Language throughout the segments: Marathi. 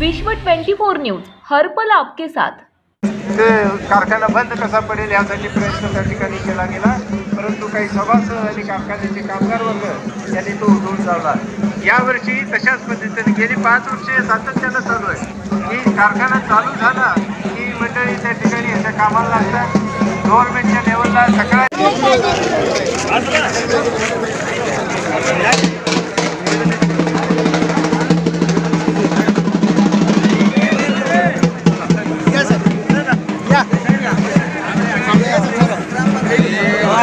विश्व 24 न्यूज हरपल आपके साथ. ते कारखाना बंद कसा पडेल यासाठी प्रयत्न त्या ठिकाणी केला गेला. परंतु काही सभासद आणि कारखान्याचे कामगार वर्ग यांनी तो उठवून लावला यावर्षी तशाच पद्धतीने गेली पाच वर्षे सातत्यानं चालू आहे. की कारखाना चालू झाला की मंडळी त्या ठिकाणी याच्या कामाला लागतात. गव्हर्नमेंटच्या लेवलला सकाळ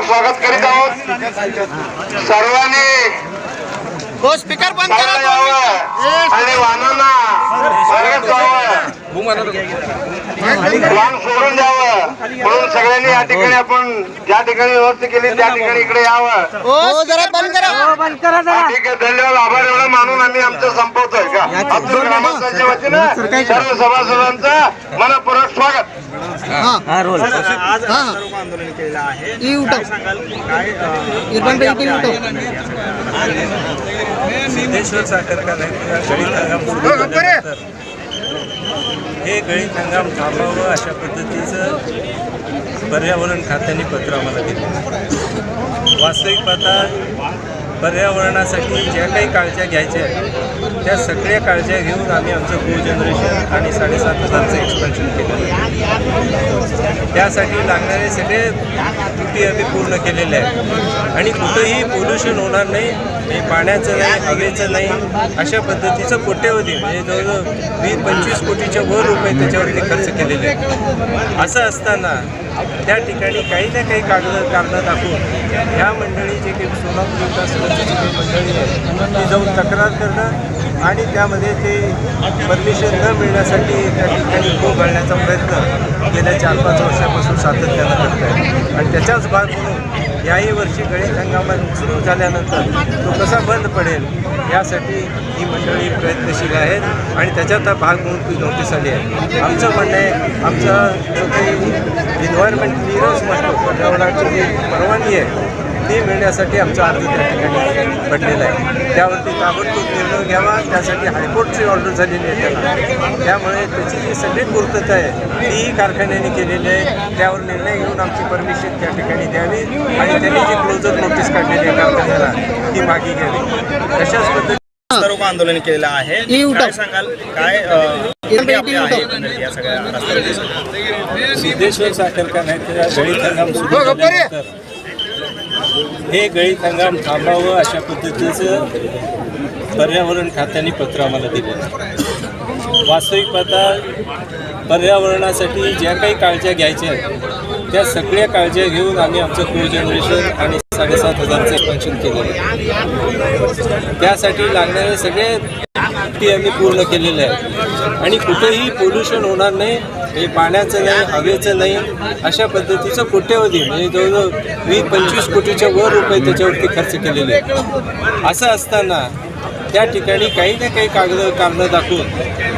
मनपूर्वक स्वागत करीत आहोत. सर्वांनी हो स्पीकर बंद करा. चालत यावं. आणि वाहनांना मार्गात जावं वाहन सोडून द्यावं म्हणून सगळ्यांनी या ठिकाणी आपण ज्या ठिकाणी व्यवस्था केली त्या ठिकाणी इकडे यावं. हो जरा बंद करा. हा, ठीक आहे. धन्यवाद. आभार एवढा मानून आम्ही आमचं संपवतोय. ग्रामस्थांच्या वतीनं. सर्व सभासदांचं मनपूर्वक स्वागत. आज हा. सर्व आंदोलन केलेलं आहे. काय सांगाल? काय. सिद्धेश्वर साखर हे गळीत हंगाम थांबावं अशा पद्धतीचं पर्यावरण खात्याने पत्र आम्हाला दिलं. वास्तविक पाहता पर्यावरणासाठी ज्या काही काळज्या घ्यायच्या त्या सगळ्या काळज्या घेऊन आम्ही आमचं को जनरेशन आणि साडेसात हजारचं एक्सपेन्शन केलं त्यासाठी लागणारे सगळे त्रुटी आम्ही पूर्ण केलेले आहेत. आणि कुठंही पोल्युशन होणार नाही हे पाण्याचं नाही हवेचं नाही अशा पद्धतीचं कोट्यवधी म्हणजे जवळजवळ वीस पंचवीस कोटीच्या वर रुपये त्याच्यावरती खर्च केलेले आहेत. असं असताना त्या ठिकाणी काही ना काही कागद कारणं दाखवून ह्या मंडळी जे काही सोलापूर विकास मंडळी आहे ती जाऊन तक्रार करणं आणि त्यामध्ये ते परमिशन न मिळण्यासाठी त्या ठिकाणी तो घालण्याचा प्रयत्न गेल्या चार पाच वर्षापासून सातत्यानं करत आहे आणि त्याच्याच भाग म्हणून याही वर्षी गणित हंगामात सुरू झाल्यानंतर तो कसा बंद पडेल यासाठी ही मंडळी प्रयत्नशील आहेत आणि त्याच्यात भाग म्हणून ती नोटीस आली आहे. आमचं म्हणणं आहे आमचा जो काही एन्व्हायरमेंट क्लिअरन्स म्हणतो पर्यावरणाची जी परवानगी आहे ती मिळण्यासाठी आमचा अर्ज त्या ठिकाणी पडलेला आहे. त्यावरती ताबडतोब निर्णय घ्यावा त्यासाठी हायकोर्टची ऑर्डर झालेली आहे त्याला. त्यामुळे त्याची जी सगळी पूर्तता आहे तीही कारखान्याने केलेली आहे. त्यावर निर्णय घेऊन आमची परमिशन त्या ठिकाणी द्यावी आणि त्यांनी जी क्लोजर नोटीस काढलेली आहे कारखान्याला ती मागे घ्यावी. तशाच पद्धतीने सर्व आंदोलन केलेलं आहे. काय सांगाल? काय रस्त्यावर सिद्धेश्वर साखर सुरू झाल्यानंतर हे गळी हंगाम थांबावं अशा पद्धतीचं पर्यावरण खात्याने पत्र आम्हाला दिलं वास्तविक पाहता पर्यावरणासाठी ज्या काही काळज्या घ्यायच्या आहेत त्या सगळ्या काळज्या घेऊन आम्ही आमचं को जनरेशन आणि साडेसात हजारचं एक्सपेन्शन केलेलं त्यासाठी लागणारे सगळे ती आम्ही पूर्ण केलेली आहे. आणि कुठेही पोल्युशन होणार नाही हे पाण्याचं नाही हवेचं नाही अशा पद्धतीचं कोट्यवधी म्हणजे जवळजवळ वीस पंचवीस कोटीच्या वर रुपये त्याच्यावरती खर्च केलेले आहेत. असं असताना त्या ठिकाणी काही ना काही कागद कारणं दाखवून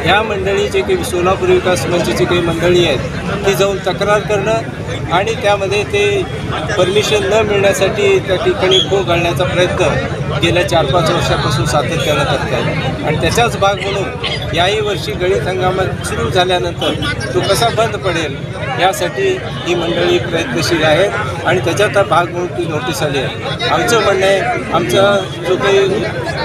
ह्या मंडळीचे काही सोलापूर विकास मंचची काही मंडळी आहेत ती जाऊन तक्रार करणं आणि त्यामध्ये ते परमिशन न मिळण्यासाठी त्या ठिकाणी खो घालण्याचा प्रयत्न गेल्या चार पाच वर्षापासून सातत्यानं करत आहेत आणि त्याचाच भाग म्हणून याही वर्षी गणित हंगामात सुरू झाल्यानंतर तो कसा बंद पडेल यासाठी ही मंडळी प्रयत्नशील आहेत आणि त्याच्यात भाग म्हणून ती नोटीस आली आहे. आमचं म्हणणं आहे आमचा जो काही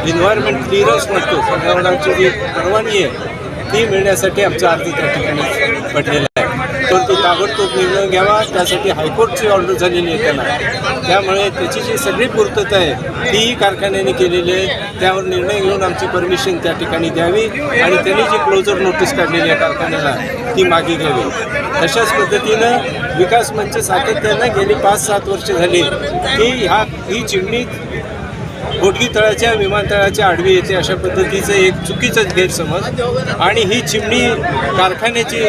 एन्व्हायरमेंट क्लिअरन्स म्हणतो. पर्यावरणाची जी परवानगी आहे ती मिळण्यासाठी आमचा अर्ज त्या ठिकाणी पडलेला आहे. पण तो ताबडतोब निर्णय घ्यावा त्यासाठी हायकोर्टची ऑर्डर झालेली आहे त्याला. त्यामुळे त्याची जी सगळी पूर्तता आहे तीही कारखान्याने केलेली आहे. त्यावर निर्णय घेऊन आमची परमिशन त्या ठिकाणी द्यावी आणि त्यांनी जी क्लोजर नोटीस काढलेली आहे कारखान्याला ती मागे घ्यावी. तशाच पद्धतीनं विकास मंच सातत्यानं गेली पाच सात वर्ष झाली. की ह्या ही चिमणी घोटगी तळाच्या विमानतळाच्या आडवी येते अशा पद्धतीचं एक चुकीचं गैरसमज. आणि ही चिमणी कारखान्याची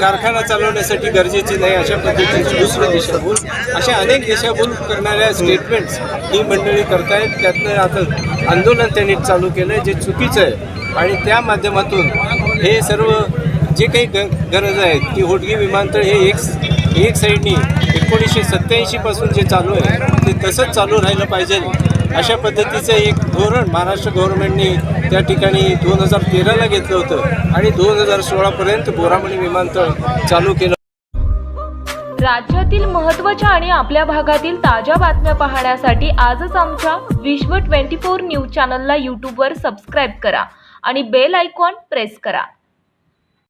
कारखाना चालवण्यासाठी गरजेची नाही अशा पद्धतीची दुसरं दिशाभूल. अशा अनेक दिशाभूल करणाऱ्या स्टेटमेंट्स ही मंडळी करतायत. त्यातनं आता आंदोलन त्यांनी चालू केलं आहे जे चुकीचं आहे. आणि त्या माध्यमातून हे सर्व जे काही ग गरज आहे की होटगी विमानतळ हे एक एक साईडनी एकोणीसशे सत्त्याऐंशीपासून जे चालू आहे ते तसंच चालू राहिलं पाहिजे. अशा पद्धतीचं एक धोरण महाराष्ट्र गव्हर्नमेंटने त्या ठिकाणी दोन हजार तेराला घेतलं होतं आणि दोन हजार सोळापर्यंत बोरामणी विमानतळ चालू केलं. राज्यातील महत्त्वाच्या आणि आपल्या भागातील ताज्या बातम्या पाहण्यासाठी आजच आमच्या विश्व ट्वेंटी फोर न्यूज चॅनलला यूट्यूबवर सबस्क्राईब करा आणि बेल आयकॉन प्रेस करा.